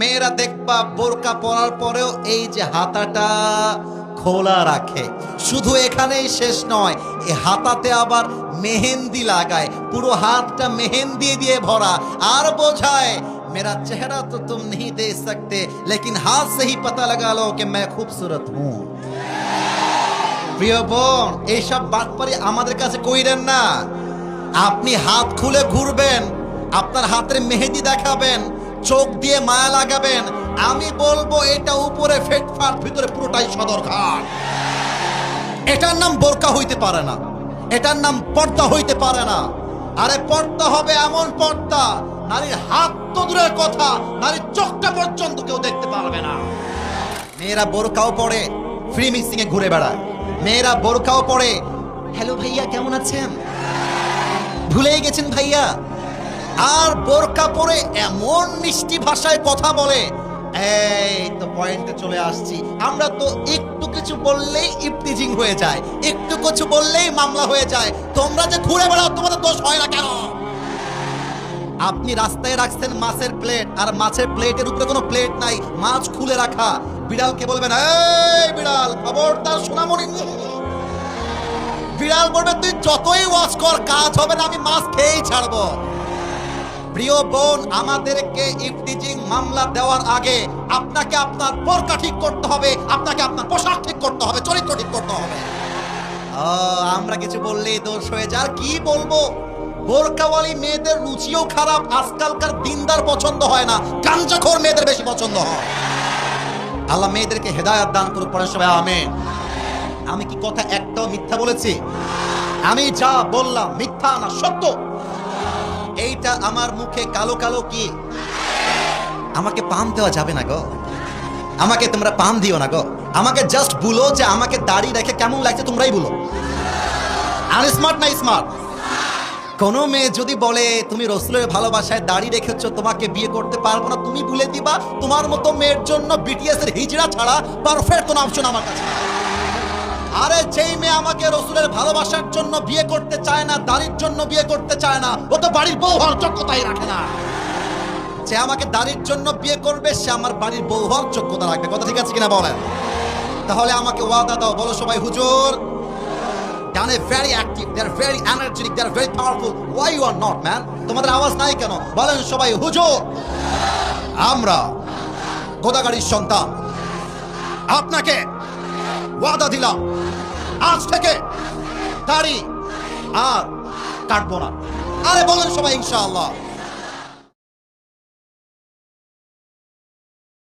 মেয়েরা দেখবা বোরকা পরার পরেও এই যে হাতাটা খোলা রাখে শুধু এখানেই শেষ নয় এই হাতাতে আবার মেহেন্দি লাগায় পুরো হাতটা মেহেন্দি দিয়ে ভরা আর বোঝায় मेरा चेहरा तो तुम नहीं दे सकते लेकिन हाथ से ही पता लगा लो कि मैं खूबसूरत हूं প্রিয় বোন এইসব বাটপারি আমাদের কাছে কইরেন না আপনি হাত খুলে ঘুরবেন আপনার হাতের মেহেদি দেখাবেন চোখ দিয়ে মায়া লাগাবেন, আমি বলব এটা উপরে ফেটফাট ভিতরে পুরোটাই সদরঘাট। এটার নাম বোরকা হইতে পারে না, এটার নাম পর্দা হইতে পারে না। আরে পর্দা হবে এমন পর্দা, নারীর হাত তো দূরের কথা, নারীর চোখটা পর্যন্ত কেউ দেখতে পারবে না। মেয়েরা বোরকাও পরে, ফ্রি মিক্সিং এ ঘুরে বেড়ায়। মেয়েরা বোরকাও পরে, হ্যালো ভাইয়া, কেমন আছেন? ভুলেই গেছেন ভাইয়া। আর বোরকা পরে এমন মিষ্টি ভাষায় কথা বলে। এই তো পয়েন্টে চলে আসছি। আমরা তো একটু কিছু বললেই ইফতিজিং হয়ে যায়। একটু কিছু বললেই মামলা হয়ে যায়। তোমরা যে ঘুরে বেড়াও, তোমাদের দোষ হয় না কেন? আপনি রাস্তায় রাখছেন মাছের প্লেট আর মাছের প্লেটের উপরে কোনো প্লেট নাই। মাছ খুলে রাখা। বিড়ালকে বলবেন, এই বিড়াল, খবরদার সোনামণি। বিড়াল বলবে, তুই যতই ওয়াশ কর, কাজ হবে না, আমি মাছ খেয়েই ছাড়বো। প্রিয় বোন, আমাদেরকে ইফতিজিং মামলা দেওয়ার আগে আপনাকে আপনার বোরকা ঠিক করতে হবে, আপনাকে আপনার পোশাক ঠিক করতে হবে, চরিত্র ঠিক করতে হবে। আমরা কিছু বললেই দোষ হয়ে যায়। কি বলব? বোরকাওয়ালি মেয়েদের রুচিও খারাপ, আজকালকার দিনদার পছন্দ হয় না। গাঞ্জাখোর মেয়েদের বেশি পছন্দ হয়। আল্লাহ মেয়েদেরকে হেদায়াত দান করুক পরে সবাই, আমেন। আমি কি কথা একটাও মিথ্যা বলেছি? আমি যা বললাম মিথ্যা না সত্য। এইটা আমার মুখে কালো কালো কি? আমাকে পাম দেওয়া যাবে না গো। আমাকে তোমরা পাম দিও না গো। আমাকে জাস্ট বলো যে আমাকে দাড়ি রেখে কেমন লাগছে তোমরাই বলো। আর স্মার্ট না স্মার্ট কোন মেয়ে যদি বলে, তুমি রসুলের ভালোবাসায় দাড়ি রেখেছ, তোমাকে বিয়ে করতে পারব না, তুমি ভুলে দিবা, তোমার মতো মেয়ের জন্য বিটিএস এর হিজড়া ছাড়া পারফেক্ট কোনো অপশন আমার কাছে। আরে যেই মেয়ে আমাকে রসুলের ভালোবাসার জন্য বিয়ে করতে চায় না, দাড়ির জন্য বিয়ে করতে চায় না, ও তো বাড়ির বউ হওয়ার যোগ্যতাই রাখে না। যে আমাকে দাড়ির জন্য বিয়ে করবে, সে আমার বাড়ির বউ হওয়ার যোগ্যতা রাখবে। কথা ঠিক আছে কিনা বলেন? তাহলে আমাকে ওয়াদা দাও, বলো সবাই, হুজুর। ডানে very active they are very energetic they very powerful why you are not man তোমাদের আওয়াজ নাই কেন? বলেন সবাই, হুজুর। আমরা গোদাগাড়ির সন্তান। আপনাকে ওয়াদা দিলাম। আজ থেকে দাড়ি আর কাটবো না। আরে বলেন সবাই ইনশাআল্লাহ।